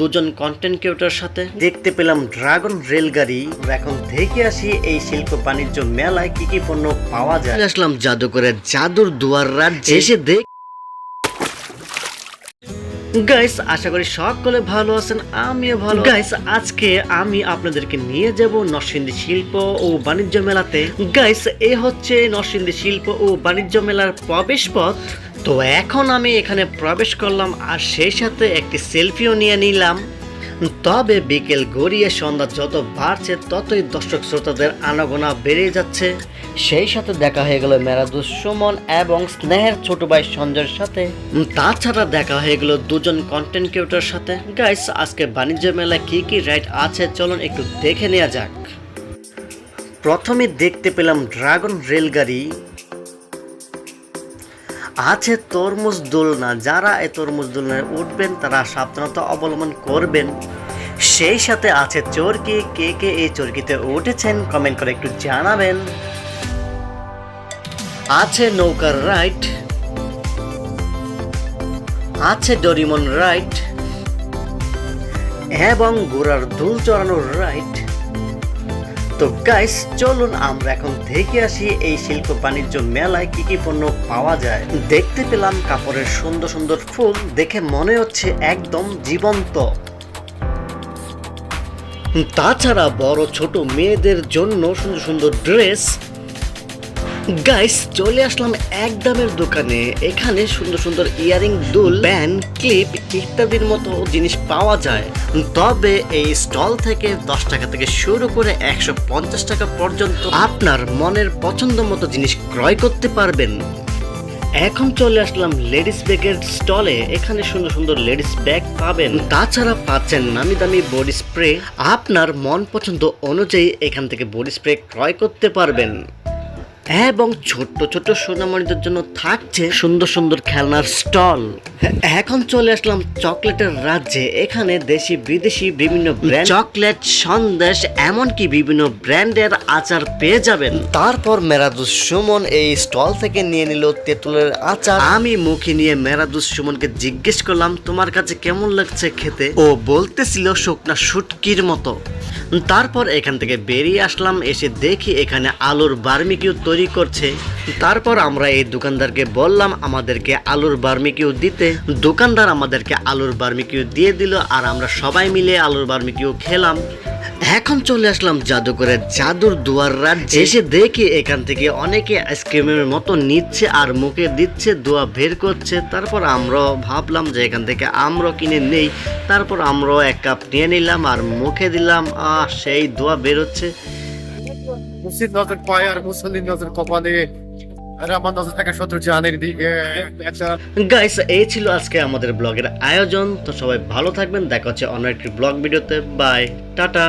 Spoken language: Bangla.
দুজন কন্টেন্ট ক্রিয়েটরের সাথে। দেখতে পেলাম ড্রাগন রেলগাড়ি এখন দেখে আসি এই শিল্প বাণিজ্য মেলায় কি কি পণ্য পাওয়া যায়। আসলাম জাদুঘরের জাদুর দুয়ার রাজ্যে। এসে দেখ। গাইস আশা করি সকলে ভালো আছেন আমিও ভালো। গাইস আজকে আমি আপনাদেরকে নিয়ে যাব নরসিংদী শিল্প ও বাণিজ্য মেলাতে। গাইস এ হচ্ছে নরসিংদী শিল্প ও বাণিজ্য মেলার প্রবেশ পথ। তো এখন আমি এখানে প্রবেশ করলাম আর সেই সাথে একটি সেলফিও নিয়ে নিলাম। তবে বিকেল গড়িয়ে সন্ধ্যা যত বাড়ছে, ততই দর্শক শ্রোতাদের আনাগোনা বেড়ে যাচ্ছে। সেই সাথে দেখা হয়ে গেল মেরাদুস সুমন এবং স্নেহের ছোট ভাই সঞ্জয়ের সাথে। তাছাড়া দেখা হয়ে গেল দুজন কন্টেন্ট ক্রিয়েটরের সাথে। গাইস আজকে বাণিজ্য মেলায় কি কি রাইড আছে, চলুন একটু দেখে নেওয়া যাক। প্রথমে দেখতে পেলাম ড্রাগন রেলগাড়ি আছে তরমুজ দোলনা। যারা এই তরমুজ দোলনায় উঠবেন, তারা সাবধানতা অবলম্বন করবেন। সেই সাথে আছে চরকি। কে কে এই চরকিতে উঠেছেন কমেন্ট করে একটু জানাবেন। আছে নৌকার রাইড। আছে ডরিমন রাইড। এবং ঘোড়ার দুল চড়ানোর রাইড। তো গাইস চলুন আমরা এখন দেখে আসি এই শিল্প বাণিজ্য মেলায় কি কি পণ্য পাওয়া যায়। দেখতে পেলাম কাপড়ের সুন্দর সুন্দর ফুল, দেখে মনে হচ্ছে একদম জীবন্ত। তাছাড়া বড় ছোট মেয়েদের জন্য সুন্দর সুন্দর ড্রেস গাইস চলে আসলাম এক দামের দোকানে। এখানে সুন্দর সুন্দর ইয়ারিং দুল ব্যান ক্লিপ ইত্যাদির মতো জিনিস পাওয়া যায়। তবে এই স্টল থেকে দশ টাকা থেকে শুরু করে একশো পঞ্চাশ টাকা পর্যন্ত আপনার মনের পছন্দ মতো জিনিস ক্রয় করতে পারবেন। এখন চলে আসলাম লেডিস ব্যাগের স্টলে। এখানে সুন্দর সুন্দর লেডিস ব্যাগ পাবেন। তাছাড়া পাচ্ছেন নামি দামি বডি স্প্রে। আপনার মন পছন্দ অনুযায়ী এখান থেকে বডি স্প্রে ক্রয় করতে পারবেন। এবং ছোট্ট ছোট্ট সোনামণিদের জন্য থাকছে সুন্দর সুন্দর খেলনার স্টল। এখন চলে আসলাম চকলেটের রাজ্যে। এখানে দেশি বিদেশি বিভিন্ন ব্র্যান্ড চকলেট সন্দেশ এমনকি বিভিন্ন ব্র্যান্ডের আচার পেয়ে যাবেন। তারপর মেরাদুস সুমন এই স্টল থেকে নিয়ে নিল তেঁতুলের আচার। আমি মুখে নিয়ে মেরাদুস সুমনকে জিজ্ঞেস করলাম তোমার কাছে কেমন লাগছে খেতে? ও বলতেছিল শুকনা শুটকির মতো। তারপর এখান থেকে বেরিয়ে আসলাম এসে দেখি এখানে আলুর বার্মিকিউ তৈরি করছে। তারপর আমরা এই দোকানদারকে বললাম, আমাদেরকে আলুর বার্মিকিউ দিতে। দোকানদার আমাদেরকে আলুর বার্মিকিউ দিয়ে দিল আর আমরা সবাই মিলে আলুর বার্মিকিউ খেলাম। এখন চলে আসলাম জাদুঘরের জাদুর দুয়ার রাজ্যে। এসে দেখি এখান থেকে অনেকে আইসক্রিমের মতো নিচ্ছে আর মুখে দিচ্ছে, দোয়া বের করছে। তারপর আমরাও ভাবলাম যে এখান থেকে আমরাও কিনে নেই। তারপর আমরাও এক কাপ নিয়ে নিলাম আর মুখে দিলাম, আহ, সেই দোয়া বের হচ্ছে নজর পায় আর মুসলিম নজর কপালে। আমার দিকে। গাইস এই ছিল আজকে আমাদের ব্লগের আয়োজন। তো সবাই ভালো থাকবেন। দেখা হচ্ছে অন্য একটি ব্লগ ভিডিওতে। Bye tata.